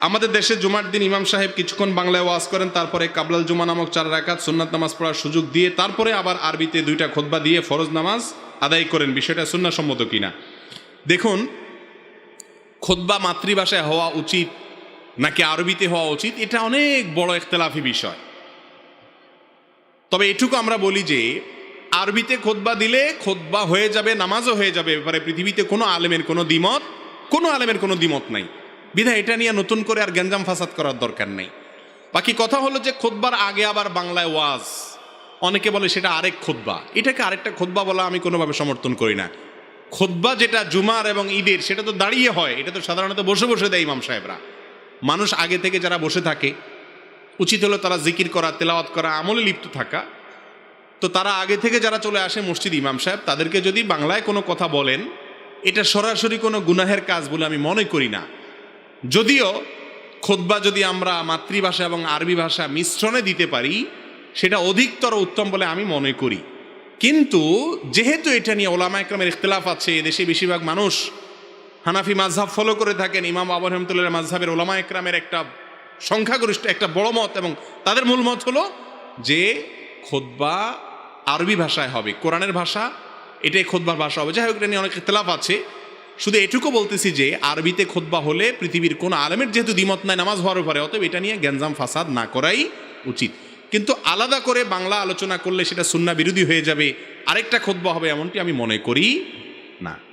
আমাদের দেশে জুমার দিন ইমাম সাহেব কিছুক্ষণ বাংলায় ওয়াজ করেন, তারপরে কাবলাল জুমা নামক চার রাকাত সুন্নাত নামাজ পড়ার সুযোগ দিয়ে তারপরে আবার আরবিতে দুইটা খোদবা দিয়ে ফরজ নামাজ আদায় করেন। বিষয়টা সুন্নাসম্মত কিনা? দেখুন খোদবা মাতৃভাষায় হওয়া উচিত নাকি আরবিতে হওয়া উচিত, এটা অনেক বড় ইখতলাফি বিষয়। তবে এটুকু আমরা বলি যে, আরবিতে খোদবা দিলে খোদবা হয়ে যাবে, নামাজও হয়ে যাবে, এবারে পৃথিবীতে কোনো আলেমের কোনো দ্বিমত, কোনো আলেমের কোনো দ্বিমত নাই। বিধায় এটা নিয়ে নতুন করে আর গ্যাঞ্জাম ফাসাদ করার দরকার নেই। বাকি কথা হলো যে খোদবার আগে আবার বাংলায় ওয়াজ। অনেকে বলে সেটা আরেক খোদবা এটাকে আরেকটা খোদবা বলা আমি কোনোভাবে সমর্থন করি না। খোদবা যেটা জুমার এবং ঈদের, সেটা তো দাঁড়িয়ে হয়। এটা তো সাধারণত বসে বসে দেয় ইমাম সাহেবরা। মানুষ আগে থেকে যারা বসে থাকে, উচিত হলো তারা জিকির করা, তেলাওয়াত করা, আমলে লিপ্ত থাকা। তো তারা আগে থেকে যারা চলে আসে মসজিদ ইমাম সাহেব, তাদেরকে যদি বাংলায় কোনো কথা বলেন, এটা সরাসরি কোনো গুনাহের কাজ বলে আমি মনে করি না। যদিও খোদবা যদি আমরা মাতৃভাষা এবং আরবি ভাষা মিশ্রণে দিতে পারি, সেটা অধিকতর উত্তম বলে আমি মনে করি। কিন্তু যেহেতু এটা নিয়ে ওলামা একরামের ইখতলাফ আছে, এদেশে বেশিরভাগ মানুষ হানাফি মাঝহাব ফলো করে থাকেন, ইমাম আবু রহমতুল্লাহ মাঝহাবের ওলামা একরামের একটা সংখ্যাগরিষ্ঠ, একটা বড় মত এবং তাদের মূল মত হলো যে খোদবা আরবি ভাষায় হবে, কোরআনের ভাষা, এটাই খোদবার ভাষা হবে। যাই হোক, এটা নিয়ে অনেক ইখতলাফ আছে। শুধু এটুকু বলতেছি যে, আরবিতে খোদবা হলে পৃথিবীর কোন আলেমের যেহেতু দ্বিমত নাই নামাজ হওয়ার পরে অতএব এটা নিয়ে গ্যাঞ্জাম ফাসাদ না করাই উচিত। কিন্তু আলাদা করে বাংলা আলোচনা করলে সেটা সুন্না বিরোধী হয়ে যাবে, আরেকটা খোদবা হবে এমনটি আমি মনে করি না।